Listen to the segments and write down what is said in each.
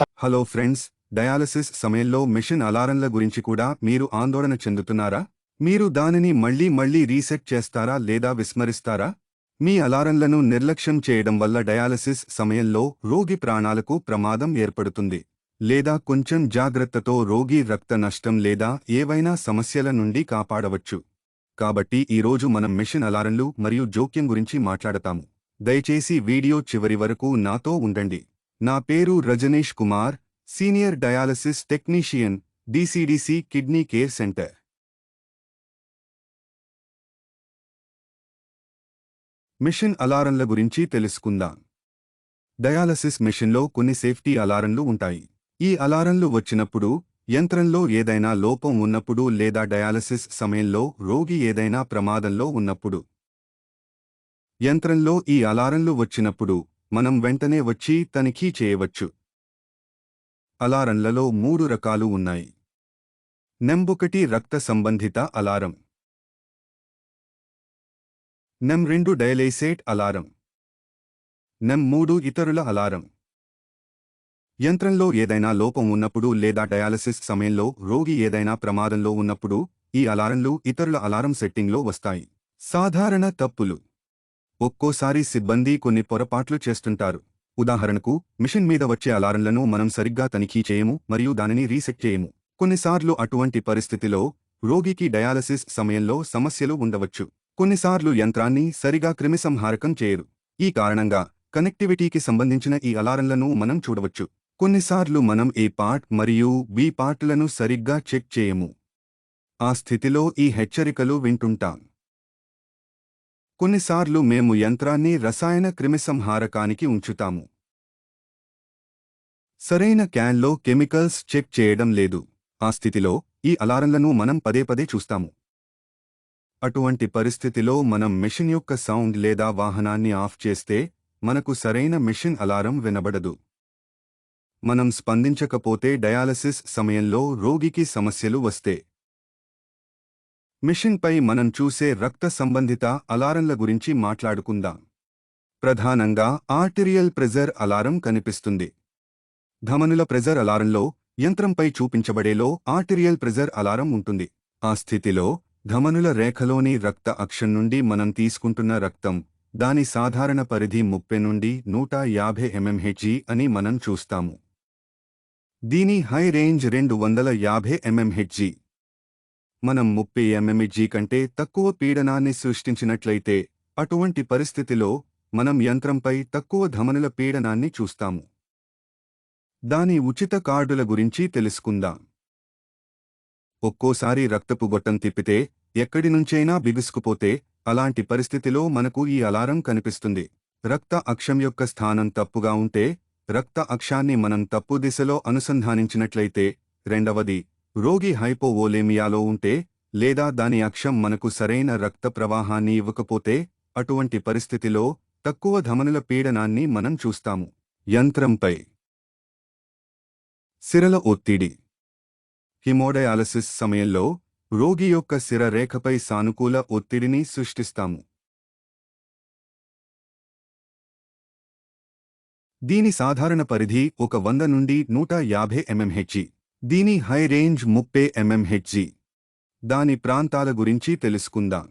Hello friends dialysis సమయంలో machine అలారంల గురించి కూడా మీరు ఆందోళన చెందుతున్నారా? మీరు దానిని మళ్ళీ మళ్ళీ రీసెట్ చేస్తారా లేదా విస్మరిస్తారా? మీ అలారంలను నిర్లక్ష్యం చేయడం వల్ల డయాలసిస్ సమయంలో రోగి ప్రాణాలకు ప్రమాదం ఏర్పడుతుంది. లేదా కొంచెం జాగ్రత్తతో రోగి రక్త నష్టం లేదా ఏవైనా సమస్యల నుండి కాపాడవచ్చు. కాబట్టి ఈరోజు మనం మిషన్ అలారంలు మరియు జోక్యం గురించి మాట్లాడతాము. దయచేసి వీడియో చివరి వరకు నాతో ఉండండి. నా పేరు Rajneesh Kumar senior dialysis technician DCDC kidney care centre. Machine అలారంల గురించి తెలుసుకుందాం. డయాలసిస్ మిషన్లో కొన్ని సేఫ్టీ అలారంలు ఉంటాయి. ఈ అలారంలు వచ్చినప్పుడు యంత్రంలో ఏదైనా లోపం ఉన్నప్పుడు లేదా డయాలసిస్ సమయంలో రోగి ఏదైనా ప్రమాదంలో ఉన్నప్పుడు. యంత్రంలో ఈ అలారంలు వచ్చినప్పుడు మనం వెంటనే వచ్చి తనిఖీ చేయవచ్చు. అలారంలలో మూడు రకాలు ఉన్నాయి. నెంబొకటి రక్త సంబంధిత అలారం. నెం రెండు డయలైసేట్ అలారం. నెం మూడు ఇతరుల అలారం. యంత్రంలో ఏదైనా లోపం ఉన్నప్పుడు లేదా డయాలసిస్ సమయంలో రోగి ఏదైనా ప్రమాదంలో ఉన్నప్పుడు ఈ అలారంలు ఇతరుల అలారం సెట్టింగ్లో వస్తాయి. సాధారణ తప్పులు. ఒక్కోసారి సిబ్బంది కొన్ని పొరపాట్లు చేస్తుంటారు. ఉదాహరణకు మిషన్ మీద వచ్చే అలారంలను మనం సరిగ్గా తనిఖీ చేయము మరియు దానిని రీసెట్ చేయము. కొన్నిసార్లు అటువంటి పరిస్థితిలో రోగికి డయాలసిస్ సమయంలో సమస్యలు ఉండవచ్చు. కొన్నిసార్లు యంత్రాన్ని సరిగా క్రిమిసంహారకం చేయరు. ఈ కారణంగా కనెక్టివిటీకి సంబంధించిన ఈ అలారంలను మనం చూడవచ్చు. కొన్నిసార్లు మనం ఏ పార్ట్ మరియు బి పార్ట్లను సరిగ్గా చెక్ చేయము. ఆ స్థితిలో ఈ హెచ్చరికలు వింటుంటాం. కొన్నిసార్లు మేము యంత్రాన్ని రసాయన క్రిమిసంహారకానికి ఉంచుతాము. సరైన క్యాన్లో కెమికల్స్ చెక్ చేయడం లేదు. ఆ స్థితిలో ఈ అలారంలను మనం పదే పదే చూస్తాము. అటువంటి పరిస్థితిలో మనం మెషిన్ యొక్క సౌండ్ లేదా వాహనాన్ని ఆఫ్ చేస్తే మనకు సరైన మెషిన్ అలారం వినబడదు. మనం స్పందించకపోతే డయాలసిస్ సమయంలో రోగికి సమస్యలు వస్తే మిషన్పై మనం చూసే రక్త సంబంధిత అలారంల గురించి మాట్లాడుకుందాం. ప్రధానంగా ఆర్టిరియల్ ప్రెజర్ అలారం కనిపిస్తుంది. ధమనుల ప్రెజర్ అలారంలో యంత్రంపై చూపించబడేలో ఆర్టిరియల్ ప్రెజర్ అలారం ఉంటుంది. ఆ స్థితిలో ధమనుల రేఖలోని రక్త అక్షం నుండి మనం తీసుకుంటున్న రక్తం దాని సాధారణ పరిధి ముప్పై నుండి నూట యాభై ఎంఎంహెచ్జీ అని మనం చూస్తాము. దీని హై రేంజ్ రెండు వందల యాభై ఎంఎంహెచ్జీ మనం ముప్పై ఎంఎంహెచ్జీ కంటే తక్కువ పీడనాన్ని సృష్టించినట్లయితే అటువంటి పరిస్థితిలో మనం యంత్రంపై తక్కువ ధమనుల పీడనాన్ని చూస్తాము. దాని ఉచిత కార్డుల గురించి తెలుసుకుందాం. ఒక్కోసారి రక్తపు గొట్టం తిప్పితే ఎక్కడి నుంచైనా బిగుసుకుపోతే అలాంటి పరిస్థితిలో మనకు ఈ అలారం కనిపిస్తుంది. రక్త అక్షం యొక్క స్థానం తప్పుగా ఉంటే రక్త అక్షాన్ని మనం తప్పు దిశలో అనుసంధానించినట్లయితే రెండవది రోగి హైపోవోలేమియాలో ఉంటే లేదా దాని అక్షం మనకు సరైన రక్త ప్రవాహాన్ని ఇవ్వకపోతే అటువంటి పరిస్థితిలో తక్కువ ధమనుల పీడనాన్ని మనం చూస్తాము. యంత్రంపై. సిరల ఒత్తిడి. హిమోడయాలసిస్ సమయంలో రోగి యొక్క సిర రేఖపై సానుకూల ఒత్తిడిని సృష్టిస్తాము. దీని సాధారణ పరిధి ఒక వంద నుండి నూట యాభై ఎంఎంహెచ్జీ దీని హై రేంజ్ ముప్పై ఎంఎంహెచ్జి దాని ప్రాంతాల గురించి తెలుసుకుందాం.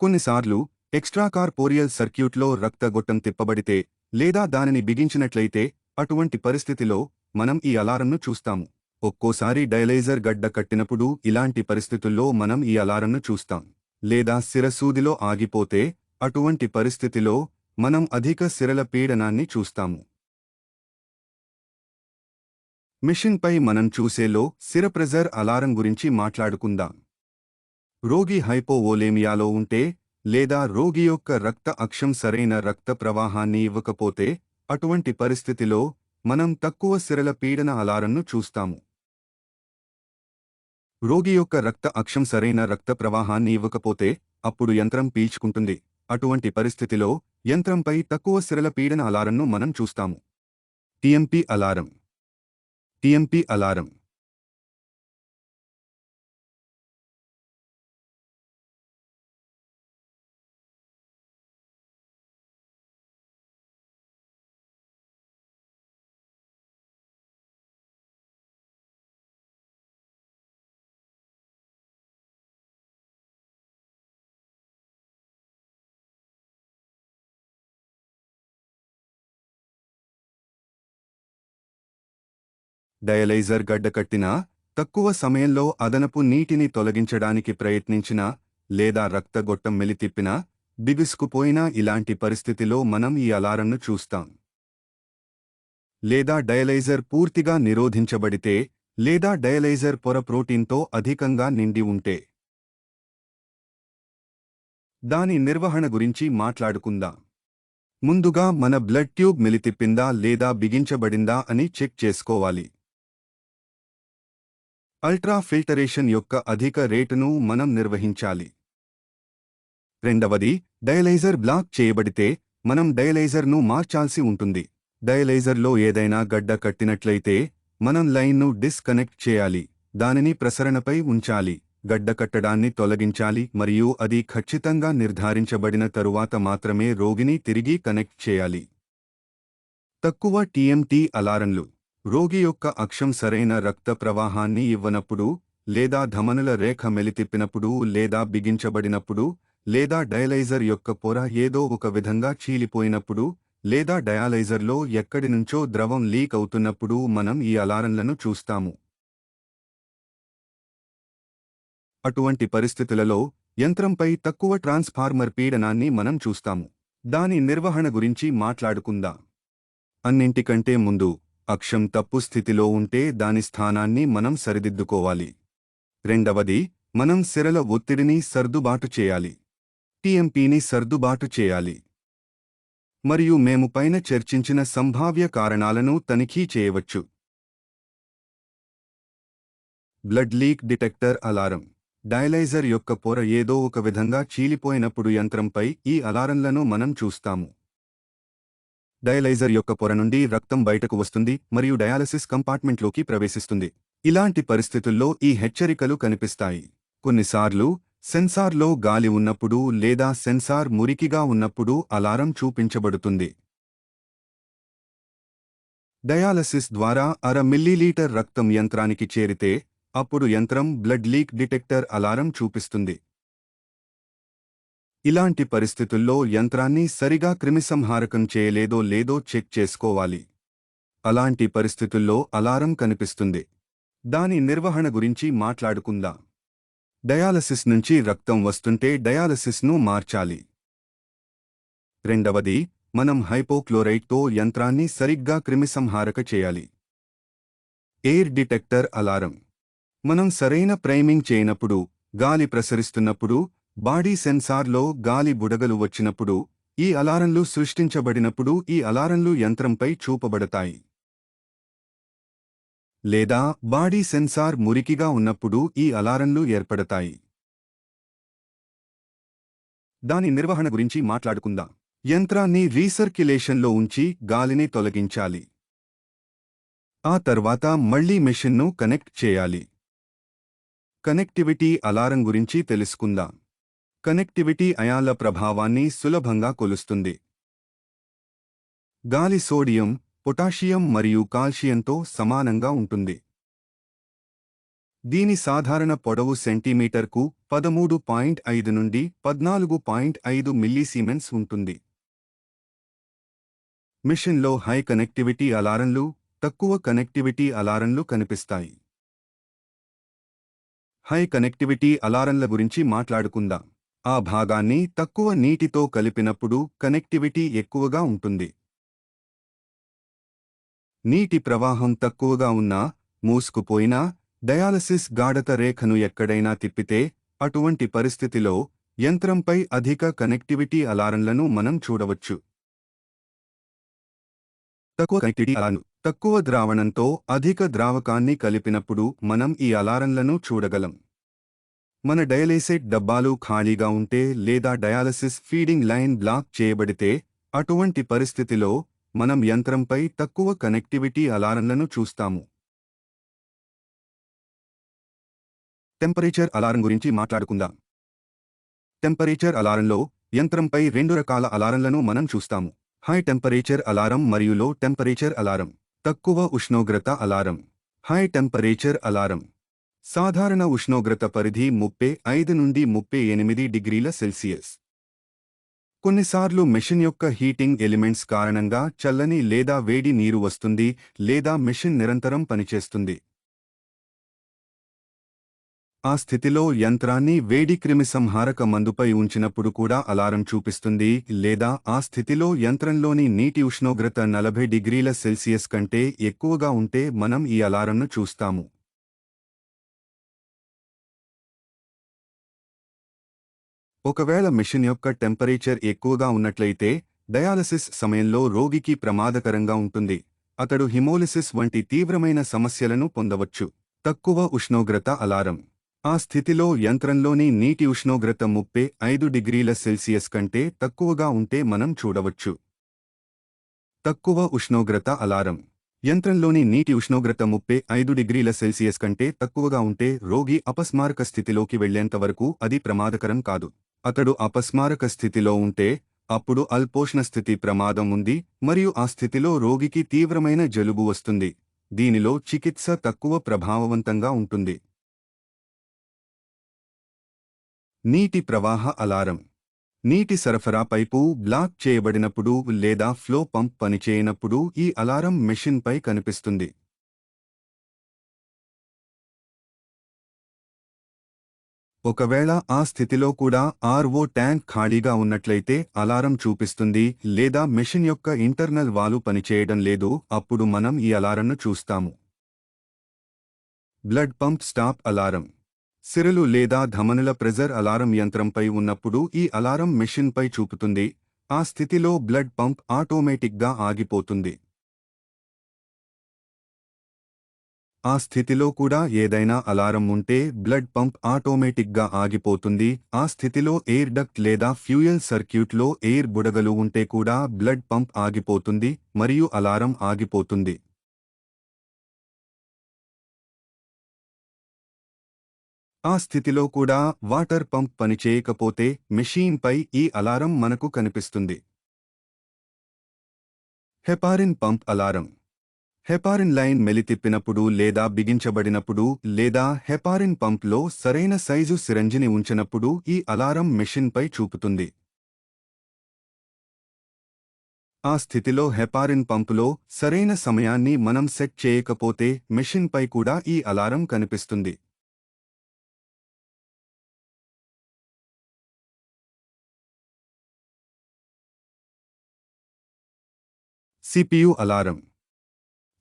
కొన్నిసార్లు ఎక్స్ట్రాకార్పోరియల్ సర్క్యూట్లో రక్తగొట్టం తిప్పబడితే లేదా దానిని బిగించినట్లయితే అటువంటి పరిస్థితిలో మనం ఈ అలారంను చూస్తాము. ఒక్కోసారి డయలైజర్ గడ్డ కట్టినప్పుడు ఇలాంటి పరిస్థితుల్లో మనం ఈ అలారంను చూస్తాం. లేదా శిరసూదిలో ఆగిపోతే అటువంటి పరిస్థితిలో మనం అధిక సిరల పీడనాన్ని చూస్తాము. మిషన్పై మనం చూసేలో సిరప్రెజర్ అలారం గురించి మాట్లాడుకుందాం. రోగి హైపోవోలేమియాలో ఉంటే లేదా రోగి యొక్క రక్త అక్షం సరైన రక్త ప్రవాహాన్ని ఇవ్వకపోతే అటువంటి పరిస్థితిలో మనం తక్కువ సిరల పీడన అలారంను చూస్తాము. రోగి యొక్క రక్త అక్షం సరైన రక్త ప్రవాహాన్ని ఇవ్వకపోతే అప్పుడు యంత్రం పీల్చుకుంటుంది. అటువంటి పరిస్థితిలో యంత్రంపై తక్కువ సిరల పీడన అలారంను మనం చూస్తాము. TMP alarm. TMP alarm. Dialyser గడ్డకట్టినా తక్కువ సమయంలో అదనపు నీటిని తొలగించడానికి ప్రయత్నించినా లేదా రక్తగొట్టం మెలితిప్పినా బిగుసుకుపోయినా ఇలాంటి పరిస్థితిలో మనం ఈ అలారంను చూస్తాం. లేదా డయలైజర్ పూర్తిగా నిరోధించబడితే లేదా డయలైజర్ పొర ప్రోటీన్తో అధికంగా నిండి ఉంటే. దాని నిర్వహణ గురించి మాట్లాడుకుందాం. ముందుగా మన బ్లడ్ ట్యూబ్ మెలితిప్పిందా లేదా బిగించబడిందా అని చెక్ చేసుకోవాలి. అల్ట్రా ఫిల్టరేషన్ యొక్క అధిక రేటును మనం నిర్వహించాలి. రెండవది డయలైజర్ బ్లాక్ చేయబడితే మనం డయలైజర్ను మార్చాల్సి ఉంటుంది. డయలైజర్లో ఏదైనా గడ్డ కట్టినట్లయితే మనం లైన్ను డిస్కనెక్ట్ చేయాలి. దానిని ప్రసరణపై ఉంచాలి. గడ్డ కట్టడాన్ని తొలగించాలి మరియు అది ఖచ్చితంగా నిర్ధారించబడిన తరువాత మాత్రమే రోగిని తిరిగి కనెక్ట్ చేయాలి. తక్కువ టీఎంటీ అలారంలు. రోగి యొక్క అక్షం సరైన రక్త ప్రవాహాన్ని ఇవ్వనప్పుడు లేదా ధమనుల రేఖ మెలితిప్పినప్పుడు లేదా బిగించబడినప్పుడు లేదా డయలైజర్ యొక్క పొర ఏదో ఒక విధంగా చీలిపోయినప్పుడు లేదా డయాలైజర్లో ఎక్కడి నుంచో ద్రవం లీక్ అవుతున్నప్పుడు మనం ఈ అలారంలను చూస్తాము. అటువంటి పరిస్థితులలో యంత్రంపై తక్కువ ట్రాన్స్ఫార్మర్ పీడనాన్ని మనం చూస్తాము. దాని నిర్వహణ గురించి మాట్లాడుకుందాం. అన్నింటికంటే ముందు అక్షం తప్పు స్థితిలో ఉంటే దాని స్థానాన్ని మనం సరిదిద్దుకోవాలి. రెండవది మనం సిరల ఒత్తిడిని సర్దుబాటు చేయాలి. టీఎంపీని సర్దుబాటు చేయాలి. మరియు మేము పైన చర్చించిన సంభావ్య కారణాలను తనిఖీ చేయవచ్చు. Blood leak detector alarm. Dialyser యొక్క పొర ఏదో ఒక విధంగా చీలిపోయినప్పుడు యంత్రంపై ఈ అలారంలను మనం చూస్తాము. డయలైజర్ యొక్క పొర నుండి రక్తం బయటకు వస్తుంది మరియు డయాలసిస్ కంపార్ట్మెంట్లోకి ప్రవేశిస్తుంది. ఇలాంటి పరిస్థితుల్లో ఈ హెచ్చరికలు కనిపిస్తాయి. కొన్నిసార్లు సెన్సార్లో గాలి ఉన్నప్పుడు లేదా సెన్సార్ మురికిగా ఉన్నప్పుడు అలారం చూపించబడుతుంది. డయాలసిస్ ద్వారా అర మిల్లీలీటర్ రక్తం యంత్రానికి చేరితే అప్పుడు యంత్రం బ్లడ్ లీక్ డిటెక్టర్ అలారం చూపిస్తుంది. ఇలాంటి పరిస్థితుల్లో యంత్రాన్ని సరిగా క్రిమిసంహారకం చేయలేదో లేదో చెక్ చేసుకోవాలి. అలాంటి పరిస్థితుల్లో అలారం కనిపిస్తుంది. దాని నిర్వహణ గురించి మాట్లాడుకుందాం. డయాలసిస్ నుంచి రక్తం వస్తుంటే డయాలసిస్ను మార్చాలి. రెండవది మనం హైపోక్లోరైట్తో యంత్రాన్ని సరిగ్గా క్రిమిసంహారక చేయాలి. Air detector alarm. మనం సరైన ప్రైమింగ్ చేయనప్పుడు గాలి ప్రసరిస్తున్నప్పుడు బాడీ సెన్సార్లో గాలి బుడగలు వచ్చినప్పుడు ఈ అలారంలు సృష్టించబడినప్పుడు ఈ అలారంలు యంత్రంపై చూపబడతాయి. లేదా బాడీ సెన్సార్ మురికిగా ఉన్నప్పుడు ఈ అలారంలు ఏర్పడతాయి. దాని నిర్వహణ గురించి మాట్లాడుకుందాం. యంత్రాన్ని రీసర్క్యులేషన్లో ఉంచి గాలిని తొలగించాలి. ఆ తర్వాత మళ్ళీ మెషిన్ను కనెక్ట్ చేయాలి. కనెక్టివిటీ అలారం గురించి తెలుసుకుందాం. కనెక్టివిటీ అయాల ప్రభావాన్ని సులభంగా కొలుస్తుంది. గాలి సోడియం పొటాషియం మరియు కాల్షియంతో సమానంగా ఉంటుంది. దీని సాధారణ పొడవు సెంటీమీటర్కు పదమూడు పాయింట్ ఐదు నుండి పద్నాలుగు పాయింట్ ఐదు మిల్లీసీమెన్స్ ఉంటుంది. మిషన్లో హై కనెక్టివిటీ అలారంలు తక్కువ కనెక్టివిటీ అలారంలు కనిపిస్తాయి. హై కనెక్టివిటీ అలారంల గురించి మాట్లాడుకుందాం. ఆ భాగాన్ని తక్కువ నీటితో కలిపినప్పుడు కనెక్టివిటీ ఎక్కువగా ఉంటుంది. నీటి ప్రవాహం తక్కువగా ఉన్నా మూసుకుపోయినా డయాలసిస్ గాఢత రేఖను ఎక్కడైనా తిప్పితే అటువంటి పరిస్థితిలో యంత్రంపై అధిక కనెక్టివిటీ అలారంలను మనం చూడవచ్చు. తక్కువ కనెక్టివిటీ అలారం తక్కువ ద్రావణంతో అధిక ద్రావకాన్ని కలిపినప్పుడు మనం ఈ అలారంలను చూడగలం. మన డయాలైసేట్ డబ్బాలు ఖాళీగా ఉంటే లేదా డయాలసిస్ ఫీడింగ్ లైన్ బ్లాక్ చేయబడితే అటువంటి పరిస్థితిలో మనం యంత్రంపై తక్కువ కనెక్టివిటీ అలారంలను చూస్తాము. టెంపరేచర్ అలారం గురించి మాట్లాడుకుందాం. టెంపరేచర్ అలారంలో యంత్రంపై రెండు రకాల అలారంలను మనం చూస్తాము. హై టెంపరేచర్ అలారం మరియు లో టెంపరేచర్ అలారం. తక్కువ ఉష్ణోగ్రత అలారం. High temperature alarm. సాధారణ ఉష్ణోగ్రత పరిధి ముప్పై ఐదు నుండి ముప్పై ఎనిమిది డిగ్రీల సెల్సియస్. కొన్నిసార్లు మెషిన్ యొక్క హీటింగ్ ఎలిమెంట్స్ కారణంగా చల్లని లేదా వేడి నీరు వస్తుంది లేదా మెషిన్ నిరంతరం పనిచేస్తుంది. ఆ స్థితిలో యంత్రాన్ని వేడి క్రిమిసంహారక మందుపై ఉంచినప్పుడు కూడా అలారం చూపిస్తుంది లేదా ఆ స్థితిలో యంత్రంలోని నీటి ఉష్ణోగ్రత నలభై డిగ్రీల సెల్సియస్ కంటే ఎక్కువగా ఉంటే మనం ఈ అలారంను చూస్తాము. ఒకవేళ మిషన్ యొక్క టెంపరేచర్ ఎక్కువగా ఉన్నట్లయితే డయాలసిస్ సమయంలో రోగికి ప్రమాదకరంగా ఉంటుంది. అతడు హిమోలిసిస్ వంటి తీవ్రమైన సమస్యలను పొందవచ్చు. తక్కువ ఉష్ణోగ్రత అలారం. ఆ స్థితిలో యంత్రంలోని నీటి ఉష్ణోగ్రత ముప్పై ఐదు డిగ్రీల సెల్సియస్ కంటే తక్కువగా ఉంటే మనం చూడవచ్చు. తక్కువ ఉష్ణోగ్రత అలారం. యంత్రంలోని నీటి ఉష్ణోగ్రత ముప్పై ఐదు డిగ్రీల సెల్సియస్ కంటే తక్కువగా ఉంటే రోగి అపస్మారక స్థితిలోకి వెళ్ళేంత వరకు అది ప్రమాదకరం కాదు. అతడు అపస్మారక స్థితిలో ఉంటే అప్పుడు అల్పోష్ణ స్థితి ప్రమాదం ఉంది మరియు ఆ స్థితిలో రోగికి తీవ్రమైన జలుబు వస్తుంది. దీనిలో చికిత్స తక్కువ ప్రభావవంతంగా ఉంటుంది. నీటి ప్రవాహ అలారం. నీటి సరఫరా పైపు బ్లాక్ చేయబడినప్పుడు లేదా ఫ్లో పంప్ పనిచేయనప్పుడు ఈ అలారం మెషిన్పై కనిపిస్తుంది. ఒకవేళ ఆ స్థితిలో కూడా ఆర్ఓ ట్యాంక్ ఖాళీగా ఉన్నట్లయితే అలారం చూపిస్తుంది లేదా మెషిన్ యొక్క ఇంటర్నల్ వాలు పనిచేయడం లేదు అప్పుడు మనం ఈ అలారంను చూస్తాము. Blood pump stop alarm. సిరలు లేదా ధమనుల ప్రెజర్ అలారం యంత్రంపై ఉన్నప్పుడు ఈ అలారం మెషిన్పై చూపుతుంది. ఆ స్థితిలో బ్లడ్ పంప్ ఆటోమేటిక్గా ఆగిపోతుంది. ఆ స్థితిలో కూడా ఏదైనా అలారం ఉంటే బ్లడ్ పంప్ ఆటోమేటిక్గా ఆగిపోతుంది. ఆ స్థితిలో ఎయిర్ డక్ట్ లేదా ఫ్యూయల్ సర్క్యూట్లో ఎయిర్ బుడగలు ఉంటే కూడా బ్లడ్ పంప్ ఆగిపోతుంది మరియు అలారం ఆగిపోతుంది. ఆ స్థితిలో కూడా వాటర్ పంప్ పనిచేయకపోతే మెషీన్పై ఈ అలారం మనకు కనిపిస్తుంది. Heparin pump alarm heparin line మెలితిప్పినప్పుడు లేదా బిగించబడినప్పుడు లేదా హెపారిన్ పంప్లో సరైన సైజు సిరంజిని ఉంచినప్పుడు ఈ అలారం మెషిన్పై చూపుతుంది. ఆ స్థితిలో హెపారిన్ పంపులో సరైన సమయాన్ని మనం సెట్ చేయకపోతే మెషిన్పై కూడా ఈ అలారం కనిపిస్తుంది. సిపియు అలారం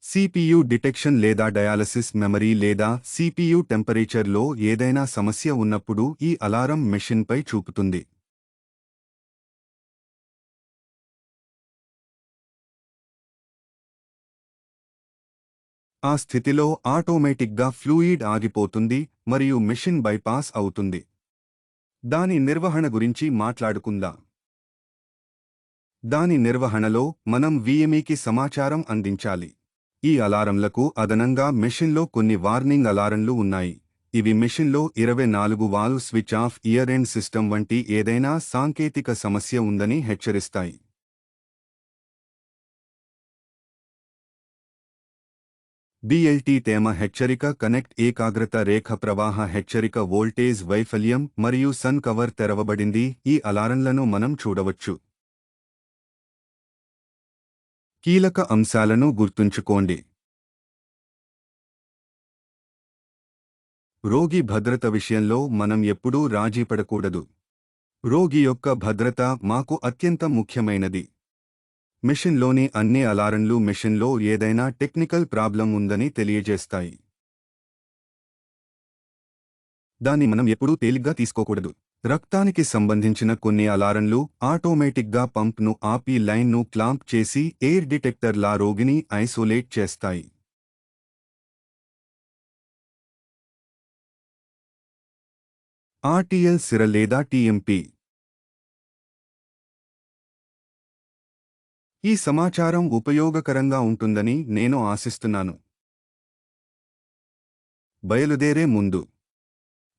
సిపియు డిటెక్షన్ లేదా డయాలసిస్ మెమరీ లేదా సిపియు టెంపరేచర్లో ఏదైనా సమస్య ఉన్నప్పుడు ఈ అలారం మెషిన్పై చూపుతుంది. ఆ స్థితిలో ఆటోమేటిక్గా ఫ్లూయిడ్ ఆగిపోతుంది మరియు మెషిన్ బైపాస్ అవుతుంది. దాని నిర్వహణ గురించి మాట్లాడుకుందాం. దాని నిర్వహణలో మనం విఎంఈకి సమాచారం అందించాలి. ఈ అలారంలకు అదనంగా మెషిన్లో కొన్ని వార్నింగ్ అలారంలు ఉన్నాయి. ఇవి మెషిన్లో ఇరవై నాలుగు valve switch off year end system వంటి ఏదైనా సాంకేతిక సమస్య ఉందని హెచ్చరిస్తాయి. బిఎల్టీ తేమ హెచ్చరిక కనెక్ట్ ఏకాగ్రత రేఖ ప్రవాహ హెచ్చరిక వోల్టేజ్ వైఫల్యం మరియు సన్ కవర్ తెరవబడింది. ఈ అలారంలను మనం చూడవచ్చు. కీలక అంశాలను గుర్తుంచుకోండి. రోగి భద్రత విషయంలో మనం ఎప్పుడూ రాజీపడకూడదు రోగి యొక్క భద్రత మాకు అత్యంత ముఖ్యమైనది. మెషిన్లోని అన్ని అలారంలు మెషిన్లో ఏదైనా టెక్నికల్ ప్రాబ్లం ఉందని తెలియజేస్తాయి. దాన్ని మనం ఎప్పుడూ తేలిగ్గా తీసుకోకూడదు. రక్తానికి సంబంధించిన కొన్ని అలారంలు ఆటోమేటిక్గా పంప్ను ఆపి లైన్ను క్లాంప్ చేసి ఎయిర్ డిటెక్టర్లా రోగిని ఐసోలేట్ చేస్తాయి. ఆర్టీఎల్ సిర లేదా టీఎంపీ. ఈ సమాచారం ఉపయోగకరంగా ఉంటుందని నేను ఆశిస్తున్నాను. బయలుదేరే ముందు.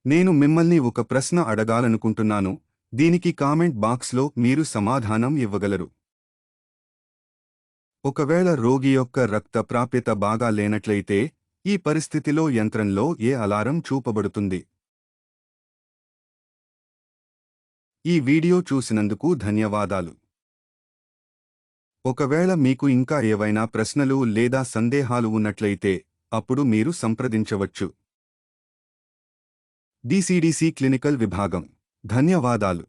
నేను మిమ్మల్ని ఒక ప్రశ్న అడగాలనుకుంటున్నాను దీనికి కామెంట్ బాక్స్లో మీరు సమాధానం ఇవ్వగలరు. ఒకవేళ రోగి యొక్క రక్త ప్రాప్యత బాగా లేనట్లయితే ఈ పరిస్థితిలో యంత్రంలో ఏ అలారం చూపబడుతుంది? ఈ వీడియో చూసినందుకు ధన్యవాదాలు. ఒకవేళ మీకు ఇంకా ఏవైనా ప్రశ్నలు లేదా సందేహాలు ఉన్నట్లయితే అప్పుడు మీరు సంప్రదించవచ్చు. డిసిడిసి క్లినికల్ విభాగం. ధన్యవాదాలు.